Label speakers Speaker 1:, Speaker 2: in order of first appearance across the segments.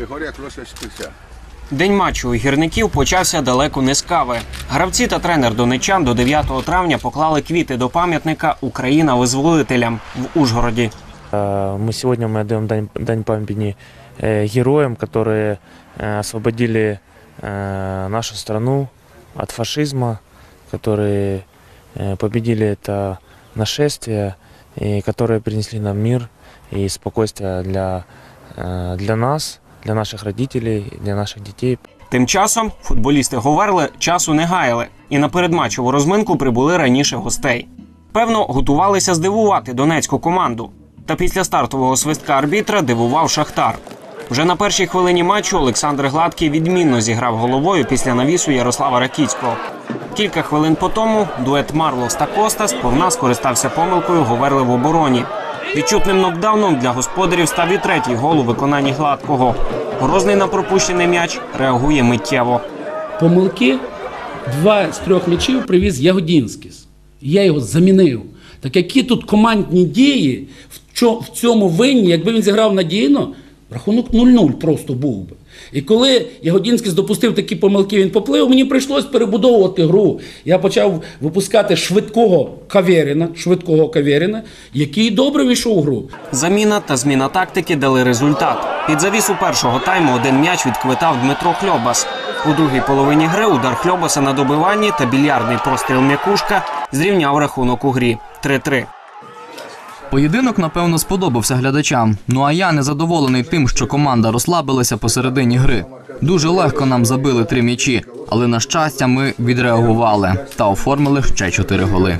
Speaker 1: Григорія Клошечкуся.
Speaker 2: День матчу у гірників почався далеко не з кави. Гравці та тренер донечан до 9 травня поклали квіти до пам'ятника Україна визволителям в Ужгороді.
Speaker 3: Э, Мы сегодня мы отдаем дань, дань памяти э, героям, которые э, освободили э, нашу страну от фашизма, которые э, победили это нашествие и которые принесли нам мир и спокойствие для, э, для нас, для наших родителей, для наших детей.
Speaker 2: Тим часом футболісти Говерли часу не гаяли і на передматчеву розминку прибули раніше гостей. Певно, готувалися здивувати донецьку команду. Та після стартового свистка арбітра дивував Шахтар. Вже на першій хвилині матчу Олександр Гладкий відмінно зіграв головою після навісу Ярослава Ракіцького. Кілька хвилин по тому дует Марлос та Коста сповна скористався помилкою Говерли в обороні. Відчутним нокдауном для господарів став і третій гол у виконанні гладкого. Грозний на пропущений м'яч реагує миттєво.
Speaker 4: помилки. Два з трьох м'ячів привіз Ягодінськіс. Я його замінив. Так які тут командні дії в цьому винні, якби він зіграв надійно, рахунок 0-0 просто був би. І коли Ягодінський допустив такі помилки, він поплив, мені прийшлось перебудовувати гру. Я почав випускати швидкого Кавєріна, швидкого Кавєріна, який добре війшов у гру.
Speaker 2: Заміна та зміна тактики дали результат. Під завісу першого тайму один м'яч відквитав Дмитро Хльобас. У другій половині гри удар Хльобаса на добиванні та більярдний простріл м'якушка зрівняв рахунок у грі 3-3.
Speaker 5: Поєдинок, напевно, сподобався глядачам. Ну а я не задоволений тим, що команда розслабилася посередині гри. Дуже легко нам забили три м'ячі, але на щастя ми відреагували та оформили ще чотири голи.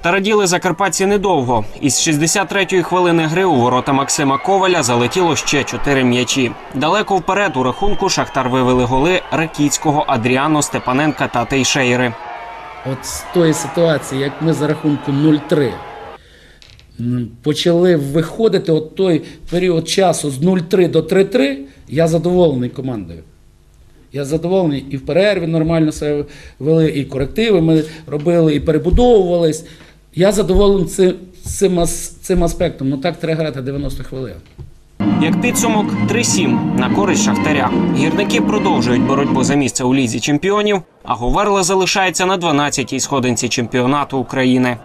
Speaker 2: Та раділи закарпатці недовго. Із 63-ї хвилини гри у ворота Максима Коваля залетіло ще чотири м'ячі. Далеко вперед у рахунку Шахтар вивели голи Ракіцького, Адріано, Степаненка та Тейшейри.
Speaker 4: От з тої ситуації, як ми за рахунку 0-3 м, почали виходити от той період часу з 0-3 до 3-3, я задоволений командою. Я задоволений і в перерві нормально себе вели, і корективи ми робили, і перебудовувались. Я задоволений цим, цим, цим аспектом. Ну так треба грати 90 хвилин.
Speaker 2: Як підсумок 3-7 на користь Шахтаря. Гірники продовжують боротьбу за місце у лізі чемпіонів, а Говерла залишається на 12-й сходинці чемпіонату України.